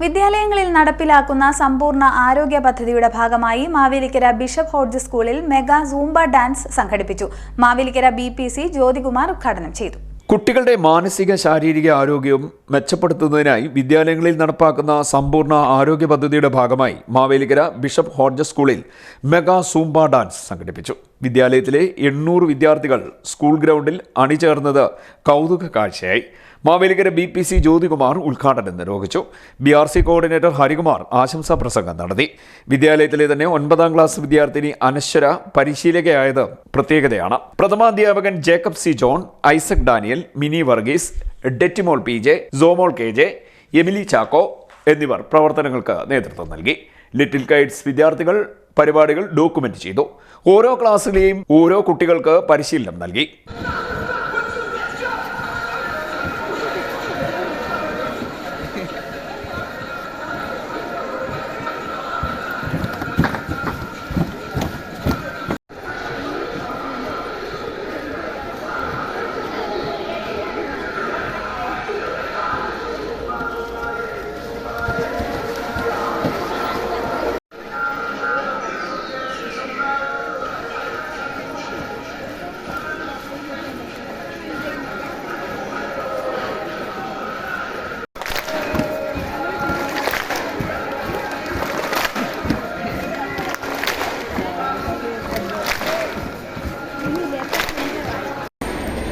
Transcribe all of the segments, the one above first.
വിദ്യാലയങ്ങളിൽ നടപ്പിലാക്കുന്ന സമ്പൂർണ ആരോഗ്യ പദ്ധതിയുടെ ഭാഗമായി മാവേലിക്കര ബിഷപ്പ് ഹോഡ്ജ് സ്കൂളിൽ മെഗാ സൂംബ ഡാൻസ് സംഘടിപ്പിച്ചു. Mavelikkara B P C Jyothikumar ഉദ്ഘാടനം ചെയ്തു. കുട്ടികളുടെ മാനസിക ശാരീരിക ആരോഗ്യവും മെച്ചപ്പെടുത്തുന്നതിനായി വിദ്യാലയങ്ങളിൽ നടപ്പാക്കുന്ന സമ്പൂർണ ആരോഗ്യ പദ്ധതിയുടെ ഭാഗമായി മാവേലിക്കര ബിഷപ്പ് ഹോഡ്ജ് സ്കൂളിൽ മെഗാ സൂംബ ഡാൻസ് സംഘടിപ്പിച്ചു. വിദ്യാലയത്തിലെ എണ്ണൂറ് വിദ്യാർത്ഥികൾ സ്കൂൾ ഗ്രൗണ്ടിൽ അണിചേർന്നത് കൗതുക കാഴ്ചയായി. Mavelikkara B P C Jyothikumar ഉദ്ഘാടനം നിർവഹിച്ചു. B R C coordinator Harikumar ആശംസാ പ്രസംഗം നടത്തി. വിദ്യാലയത്തിലെ തന്നെ ഒൻപതാം ക്ലാസ് വിദ്യാർത്ഥിനി അനശ്വര പരിശീലകയായത് പ്രത്യേകതയാണ്. പ്രഥമാധ്യാപകൻ Jacob C John Isaac Daniel Mini Varghese Detimol P J Somol K J Emily Chacko എന്നിവർ പ്രവർത്തനങ്ങൾക്ക് നേതൃത്വം നൽകി. ലിറ്റിൽ കൈറ്റ്സ് വിദ്യാർത്ഥികൾ പരിപാടികൾ ഡോക്യുമെന്റ് ചെയ്തു. ഓരോ ക്ലാസ്സിലെയും ഓരോ കുട്ടികൾക്ക് പരിശീലനം നൽകി.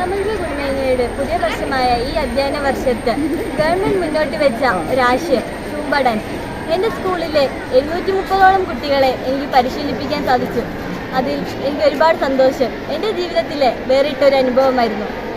സമഗ്ര ഗുണമേന്മയുടെ പുതിയ വർഷമായ ഈ അധ്യയന വർഷത്ത് ഗവൺമെന്റ് മുന്നോട്ട് വെച്ച ഒരാശയം സൂംബ ഡാൻസ്. എന്റെ സ്കൂളിലെ എഴുന്നൂറ്റി മുപ്പതോളം കുട്ടികളെ എനിക്ക് പരിശീലിപ്പിക്കാൻ സാധിച്ചു. അതിൽ എനിക്ക് ഒരുപാട് സന്തോഷം. എന്റെ ജീവിതത്തിലെ വേറിട്ടൊരു അനുഭവമായിരുന്നു.